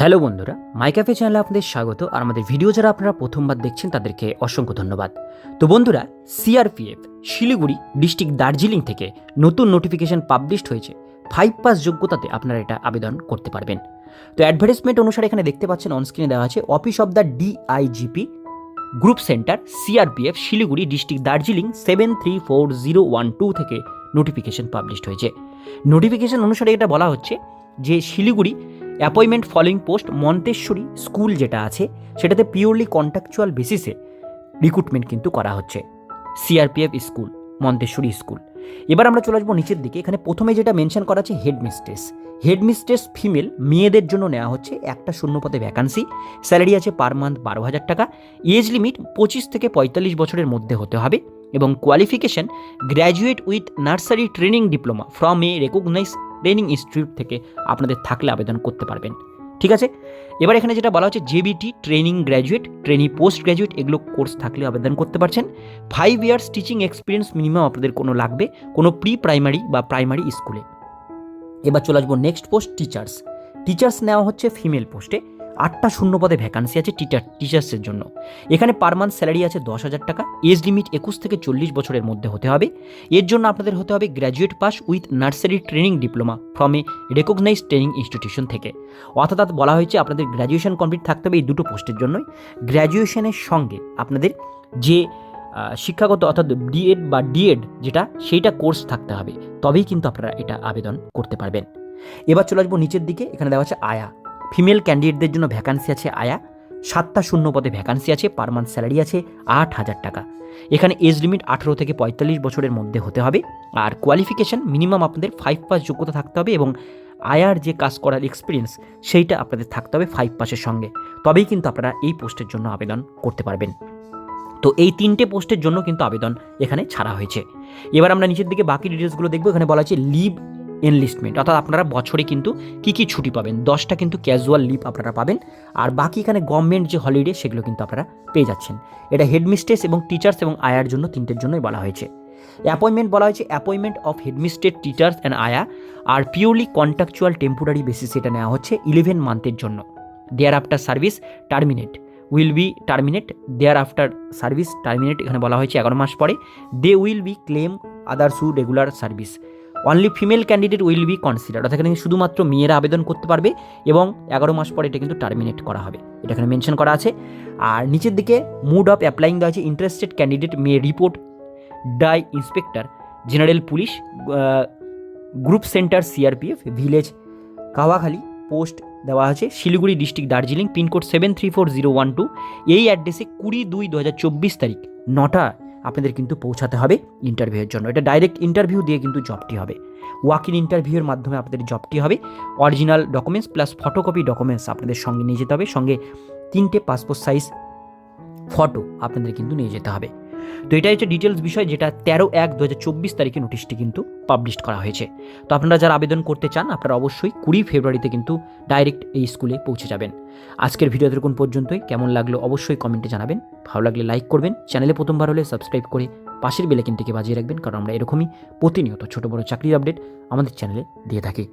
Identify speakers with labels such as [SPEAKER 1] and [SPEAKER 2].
[SPEAKER 1] Hello বন্ধুরা, মাই cafe চ্যানেলে আপনাদের স্বাগত। আর আমাদের ভিডিও যারা আপনারা প্রথমবার দেখছেন, তাদেরকে অসংখ্য ধন্যবাদ। তো বন্ধুরা সিআরপিএফ শিলিগুড়ি ডিস্ট্রিক্ট দার্জিলিং থেকে নতুন নোটিফিকেশন পাবলিশড হয়েছে। ফাইভ পাস যোগ্যতাতে আপনারা এটা আবেদন করতে পারবেন। তো অ্যাডভার্টাইজমেন্ট অনুসারে এখানে দেখতে পাচ্ছেন অনস্ক্রিনে দেওয়া আছে office of the DIGP group centre CRPF Siliguri district Darjeeling seven three four zero one two থেকে নোটিফিকেশন পাবলিশড হয়েছে। নোটিফিকেশন অনুসারে এটা বলা হচ্ছে যে Siliguri appointment following post Manteshwari school যেটা আছে, সেটাতে পিওরলি কন্ট্রাকচুয়াল বেসিসে রিক্রুটমেন্ট কিন্তু করা হচ্ছে। সিআরপিএফ স্কুল মন্তেশ্বরী স্কুল এবার আমরা চলে আসব নিচের দিকে। এখানে প্রথমে যেটা মেনশন করা আছে head mistress head mistress female মেয়েদের জন্য নেওয়া হচ্ছে একটা শূন্য পদে ভ্যাকান্সি স্যালারি আছে পার মান্থ বারো হাজার টাকা। এজ লিমিট পঁচিশ থেকে পঁয়তাল্লিশ বছরের মধ্যে হতে হবে। এবং qualification graduate with nursery training diploma from a recognise training institute থেকে আপনাদের থাকলে আবেদন করতে পারবেন। ঠিক আছে? এবার এখানে যেটা বলা হচ্ছে JBT training graduate training post graduate এগুলো কোর্স থাকলে আবেদন করতে পারছেন। Five years teaching experience minimum আপনাদের কোনো লাগবে, কোনো প্রি প্রাইমারি বা প্রাইমারি স্কুলে এবার চলে আসব নেক্সট পোস্ট টিচার্স টিচার্স নেওয়া হচ্ছে ফিমেল পোস্টে আটটা শূন্য পদে ভ্যাকান্সি আছে টিচার টিচার্সের জন্য। এখানে পার মান্থ স্যালারি আছে দশ হাজার টাকা। এজ লিমিট একুশ থেকে চল্লিশ বছরের মধ্যে হতে হবে। এর জন্য আপনাদের হতে হবে graduate pass with nursery training diploma from a recognise training institution থেকে। অর্থাৎ বলা হয়েছে আপনাদের গ্র্যাজুয়েশন কমপ্লিট থাকতে হবে এই দুটো পোস্টের জন্যই। গ্র্যাজুয়েশনের সঙ্গে আপনাদের যে শিক্ষাগত অর্থাৎ ডিএড বা ডিএড যেটা, সেইটা কোর্স থাকতে হবে। তবেই কিন্তু আপনারা এটা আবেদন করতে পারবেন। এবার চলে আসব নিচের দিকে। এখানে দেওয়া আছে আয়া। ফিমেল ক্যান্ডিডেটদের জন্য ভ্যাকান্সি আছে আয়া, সাতটা শূন্য পদে ভ্যাকান্সি আছে পার মান্থ স্যালারি আছে আট হাজার টাকা। এখানে এজ লিমিট আঠেরো থেকে পঁয়তাল্লিশ বছরের মধ্যে হতে হবে। আর কোয়ালিফিকেশান মিনিমাম আপনাদের ফাইভ পাস যোগ্যতা থাকতে হবে এবং আয়ার যে কাজ করার এক্সপিরিয়েন্স সেইটা আপনাদের থাকতে হবে ফাইভ পাসের সঙ্গে। তবেই কিন্তু আপনারা এই পোস্টের জন্য আবেদন করতে পারবেন। তো এই তিনটে পোস্টের জন্য কিন্তু আবেদন এখানে ছাড়া হয়েছে। এবার আমরা নিচের দিকে বাকি ডিটেলসগুলো দেখব। এখানে বলা আছে লিভ এনলিস্টমেন্ট অর্থাৎ আপনারা বছরে কিন্তু কী কী ছুটি পাবেন? দশটা কিন্তু ক্যাজুয়াল লিভ আপনারা পাবেন। আর বাকি এখানে গভর্নমেন্ট যে হলিডে সেগুলো কিন্তু আপনারা পেয়ে যাচ্ছেন। এটা হেডমিস্ট্রেস এবং টিচার্স এবং আয়ার জন্য, তিনটের জন্যই বলা হয়েছে। অ্যাপয়েন্টমেন্ট বলা হয়েছে appointment of headmistress teachers and আয়া। আর পিওরলি কন্ট্রাকচুয়াল টেম্পোরারি বেসিস এটা নেওয়া হচ্ছে ইলেভেন মান্থের জন্য। Thereafter service terminate will be terminate thereafter service terminate এখানে বলা হয়েছে এগারো মাস পরে। They will be claim other so regular service only female candidate will be consider অর্থাৎ এখানে শুধুমাত্র মেয়েরা আবেদন করতে পারবে এবং এগারো মাস পরে এটা কিন্তু টার্মিনেট করা হবে। এটা এখানে মেনশন করা আছে। আর নিচের দিকে মুড অফ অ্যাপ্লাইং দেওয়া আছে interested candidate may report the inspector general police group centre CRPF village Kawakhali post দেওয়া আছে। Siliguri district Darjeeling pincode seven three four zero one two এই অ্যাড্রেসে কুড়ি দুই দু হাজার চব্বিশ তারিখ, নটা আপনাদের কিন্তু পৌঁছাতে হবে ইন্টারভিউয়ের জন্য। এটা ডাইরেক্ট ইন্টারভিউ দিয়ে কিন্তু জবটি হবে। ওয়াক ইন ইন্টারভিউয়ের মাধ্যমে আপনাদের জবটি হবে। Original documents plus photocopy documents আপনাদের সঙ্গে নিয়ে যেতে হবে। সঙ্গে তিনটে পাসপোর্ট সাইজ ফটো আপনাদের কিন্তু নিয়ে যেতে হবে। তো এটাই হচ্ছে ডিটেলস বিষয় যেটা তেরো এক দু তারিখে নোটিশটি কিন্তু পাবলিশ করা হয়েছে। তো আপনারা যারা আবেদন করতে চান, আপনারা অবশ্যই কুড়ি ফেব্রুয়ারিতে কিন্তু ডাইরেক্ট এই স্কুলে পৌঁছে যাবেন। আজকের ভিডিও এরকম পর্যন্তই। কেমন লাগল অবশ্যই কমেন্টে জানাবেন। ভালো লাগলে লাইক করবেন। চ্যানেলে প্রথমবার হলে সাবস্ক্রাইব করে পাশের বেলাকিনটিকে বাজিয়ে রাখবেন। কারণ আমরা এরকমই প্রতিনিয়ত ছোটো বড় চাকরির আপডেট আমাদের চ্যানেলে দিয়ে থাকি।